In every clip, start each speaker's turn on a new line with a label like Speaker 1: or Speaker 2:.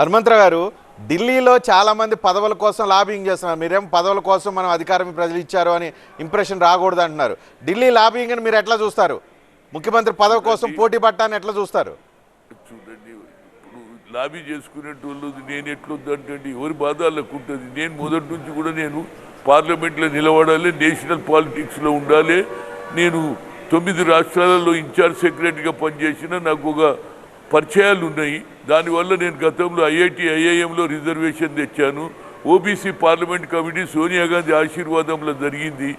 Speaker 1: హనుమంతరావు గారు ఢిల్లీలో చాలా మంది పదవుల కోసం లాబింగ్ చేస్తున్నారు. మీరేం పదవుల కోసం మనం అధికారం ప్రజలు ఇచ్చారు అని ఇంప్రెషన్ రాకూడదు అంటున్నారు. ఢిల్లీ లాబింగ్ అని మీరు ఎట్లా చూస్తారు? ముఖ్యమంత్రి పదవి కోసం పోటీ పట్టాన్ని ఎట్లా చూస్తారు?
Speaker 2: చూడండి ఇప్పుడు లాబీ చేసుకునేటోళ్ళు నేను ఎట్లొద్దంటే ఎవరి బాధ ఉంటుంది? నేను మొదటి నుంచి కూడా నేను పార్లమెంట్లో నిలబడాలి నేషనల్ పాలిటిక్స్లో ఉండాలి. నేను తొమ్మిది రాష్ట్రాలలో ఇన్ఛార్జ్ సెక్రటరీగా పనిచేసిన నాకు ఒక పరిచయాలు ఉన్నాయి. దానివల్ల నేను గతంలో ఐఐటి ఐఐఎంలో రిజర్వేషన్ తెచ్చాను. OBC parliament committee Sonia Gandhi ఆశీర్వాదంలో జరిగింది.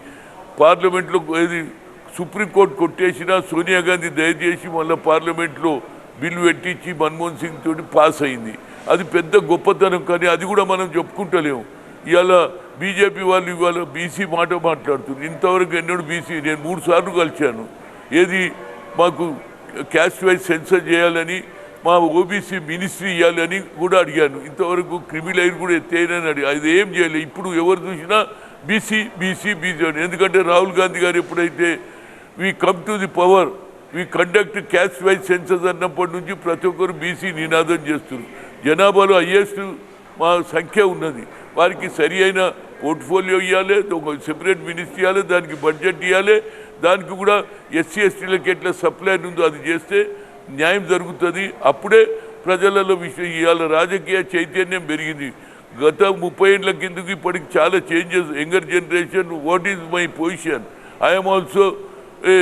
Speaker 2: పార్లమెంట్లో ఏది సుప్రీంకోర్టు కొట్టేసినా సోనియా గాంధీ దయచేసి మళ్ళీ పార్లమెంట్లో బిల్లు పెట్టించి మన్మోహన్ సింగ్ తోటి పాస్ అయింది. అది పెద్ద గొప్పతనం కానీ అది కూడా మనం చెప్పుకుంటలేము ఇవాళ బీజేపీ వాళ్ళు ఇవాళ బీసీ మాట మాట్లాడుతున్నారు. ఇంతవరకు ఎన్నడూ బీసీ నేను మూడు సార్లు కలిశాను. ఏది మాకు క్యాస్ట్ వైజ్ సెన్సర్ చేయాలని మా ఓబీసీ మినిస్ట్రీ ఇవ్వాలని కూడా అడిగాను. ఇంతవరకు క్రిమిలైర్ కూడా ఎత్తేయనని అడిగా. అది ఏం చేయలేదు ఇప్పుడు ఎవరు చూసినా బీసీ బీసీ బీసీ అని. ఎందుకంటే రాహుల్ గాంధీ గారు ఎప్పుడైతే we come to the power we conduct caste wise census అన్నప్పటి నుంచి ప్రతి ఒక్కరు బీసీ నినాదం చేస్తున్నారు. జనాభాలో హయ్యెస్ట్ మా సంఖ్య ఉన్నది. వారికి సరి అయిన పోర్ట్ఫోలియో ఇవ్వాలి ఒక సెపరేట్ మినిస్ట్రీ ఇవ్వాలి దానికి బడ్జెట్ ఇవ్వాలి దానికి కూడా ఎస్సీ ఎస్టీలకు ఎట్లా సప్లై ఉందో అది చేస్తే న్యాయం జరుగుతుంది. అప్పుడే ప్రజలలో విషయం ఇవాళ రాజకీయ చైతన్యం పెరిగింది. గత ముప్పై ఏళ్ళ కిందకి ఇప్పటికి చాలా changes younger generation what is my position I'm also a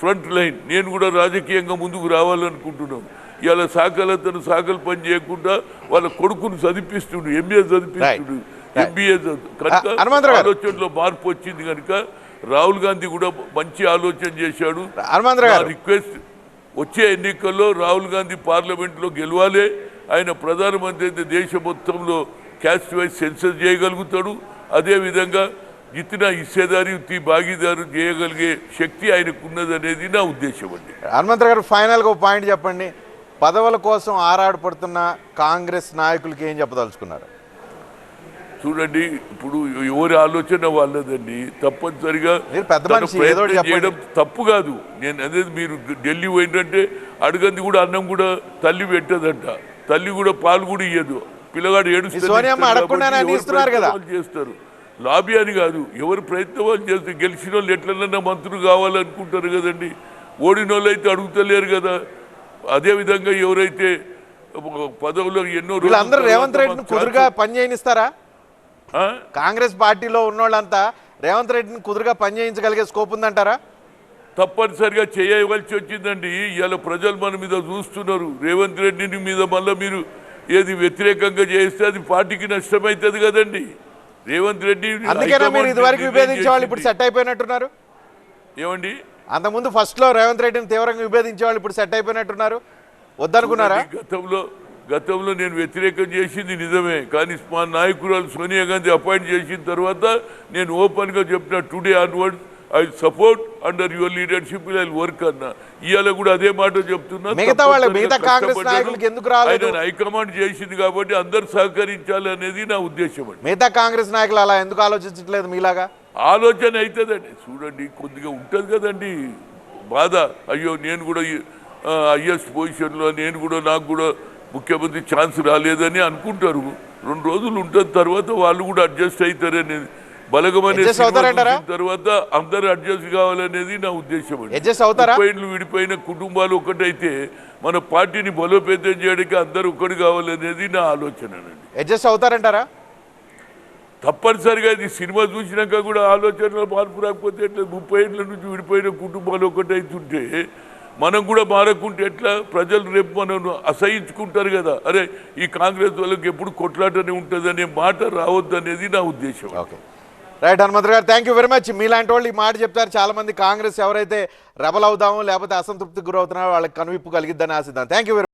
Speaker 2: front line నేను కూడా రాజకీయంగా ముందుకు రావాలనుకుంటున్నాను. ఇవాళ సాకలతను సాకలు పని చేయకుండా వాళ్ళ కొడుకును చదివిస్తుండు ఎంబీఏ చదివిస్తుండు
Speaker 1: గారు.
Speaker 2: ఆలోచనలో మార్పు వచ్చింది కనుక రాహుల్ గాంధీ కూడా మంచి ఆలోచన చేశాడు. రిక్వెస్ట్ వచ్చే ఎన్నికల్లో రాహుల్ గాంధీ పార్లమెంట్లో గెలవాలి. ఆయన ప్రధానమంత్రి అయితే దేశ మొత్తంలో క్యాస్ట్ వైజ్ సెన్సస్ చేయగలుగుతాడు. అదేవిధంగా జిత్తిన హిస్సేదారి ఉత్తి భాగీదారు చేయగలిగే శక్తి ఆయనకు ఉన్నదనేది నా ఉద్దేశం అండి.
Speaker 1: హనుమంతరావు గారు ఫైనల్గా ఒక పాయింట్ చెప్పండి. పదవుల కోసం ఆరాటపడుతున్న కాంగ్రెస్ నాయకులకి ఏం చెప్పదలుచుకున్నారు?
Speaker 2: చూడండి ఇప్పుడు ఎవరి ఆలోచన వాళ్ళదండి. తప్పనిసరిగా ప్రయత్నం. చేయడం తప్పు కాదు. నేను అదే మీరు ఢిల్లీ పోయిందంటే అడగంది కూడా అన్నం కూడా తల్లి పెట్టదంట. తల్లి కూడా పాలు కూడా ఇయ్యదు. పిల్లగాడు వాళ్ళు చేస్తారు. లాబీ అని కాదు. ఎవరి ప్రయత్నం వాళ్ళు చేస్తారు. గెలిచిన వాళ్ళు ఎట్లన్నా మంత్రులు కావాలనుకుంటారు కదండి. ఓడిన వాళ్ళు అయితే అడుగుతలేరు కదా. అదే విధంగా ఎవరైతే పదవులో ఎన్నో
Speaker 1: రేవంత్ రెడ్డిని
Speaker 2: మాకు
Speaker 1: కుదురుగా పని చేయనిస్తారా? కాంగ్రెస్ పార్టీలో ఉన్నోళ్ళంతా రేవంత్ రెడ్డిని కుదురుగా పని చేయించగలిగే స్కోప్ ఉందంటారా?
Speaker 2: తప్పనిసరిగా చేయవలసి వచ్చిందండి. ఇవాళ ప్రజలు మన మీద చూస్తున్నారు. రేవంత్ రెడ్డిని మీద మళ్ళీ మీరు ఏది వ్యతిరేకంగా చేస్తే అది పార్టీకి నష్టమవుతుంది కదండి. రేవంత్ రెడ్డి
Speaker 1: ఇదివరకు
Speaker 2: నిర్ణయం
Speaker 1: విభేదించే వాళ్ళు ఇప్పుడు. సెట్ అయిపోయినట్టున్నారు?
Speaker 2: ఏమండి?
Speaker 1: అంతకుముందు ఫస్ట్లో రేవంత్ రెడ్డిని తీవ్రంగా విభేదించే వాళ్ళు ఇప్పుడు సెట్ అయిపోయినట్టున్నారు. వద్దనుకున్నారా?
Speaker 2: గతంలో గతంలో నేను వ్యతిరేకం చేసింది నిజమే కానీ మా నాయకురాలు సోనియా గాంధీ అపాయింట్ చేసిన తర్వాత నేను ఓపెన్గా చెప్పిన today onward I support under your leadership I work అన్న. ఇవాళ కూడా అదే మాట చెప్తున్నా హైకమాండ్ చేసింది కాబట్టి అందరు సహకరించాలి అనేది నా ఉద్దేశం అండి.
Speaker 1: మిగతా కాంగ్రెస్ నాయకులు అలా ఎందుకు ఆలోచించట్లేదు మీలాగా?
Speaker 2: ఆలోచన అవుతుందండి చూడండి కొద్దిగా ఉంటుంది కదండి బాధ. అయ్యో నేను కూడా హయ్యెస్ట్ పొజిషన్లో నేను కూడా నాకు కూడా ముఖ్యమంత్రి ఛాన్స్ రాలేదని అనుకుంటారు. రెండు రోజులు ఉంటుంది తర్వాత వాళ్ళు కూడా అడ్జస్ట్ అవుతారని బలగమనే తర్వాత అందరు అడ్జస్ట్ కావాలనేది నా ఉద్దేశం అండి. విడిపోయిన కుటుంబాలు ఒకటైతే మన పార్టీని బలోపేతం చేయడానికి అందరూ ఒకటి కావాలనేది నా ఆలోచన అండి.
Speaker 1: అడ్జస్ట్ అవుతారంటారా?
Speaker 2: తప్పనిసరిగా ఇది సినిమా చూసినాక కూడా ఆలోచనలో మార్పు రాకపోతే ఎట్లా ముప్పై ఏళ్ళ నుంచి విడిపోయిన కుటుంబాలు ఒకటైతుంటే మనం కూడా మారకుంటే ఎట్లా? ప్రజలు రేపు మనం అసహించుకుంటారు కదా. అరే ఈ కాంగ్రెస్ వాళ్ళకి ఎప్పుడు కొట్లాటనే ఉంటుంది మాట రావద్దు అనేది నా ఉద్దేశం.
Speaker 1: ఓకే. రైట్ హనుమంత్ గారు థ్యాంక్ యూ వెరీ మచ్ మీలాంటి వాళ్ళు ఈ మాట చెప్తారు. చాలా మంది కాంగ్రెస్ ఎవరైతే రెబల్ అవుదామో లేకపోతే అసంతృప్తికి గురవుతున్నారో వాళ్ళకి కనువిప్పు కలిగిద్దని ఆశిద్దాం. Thank you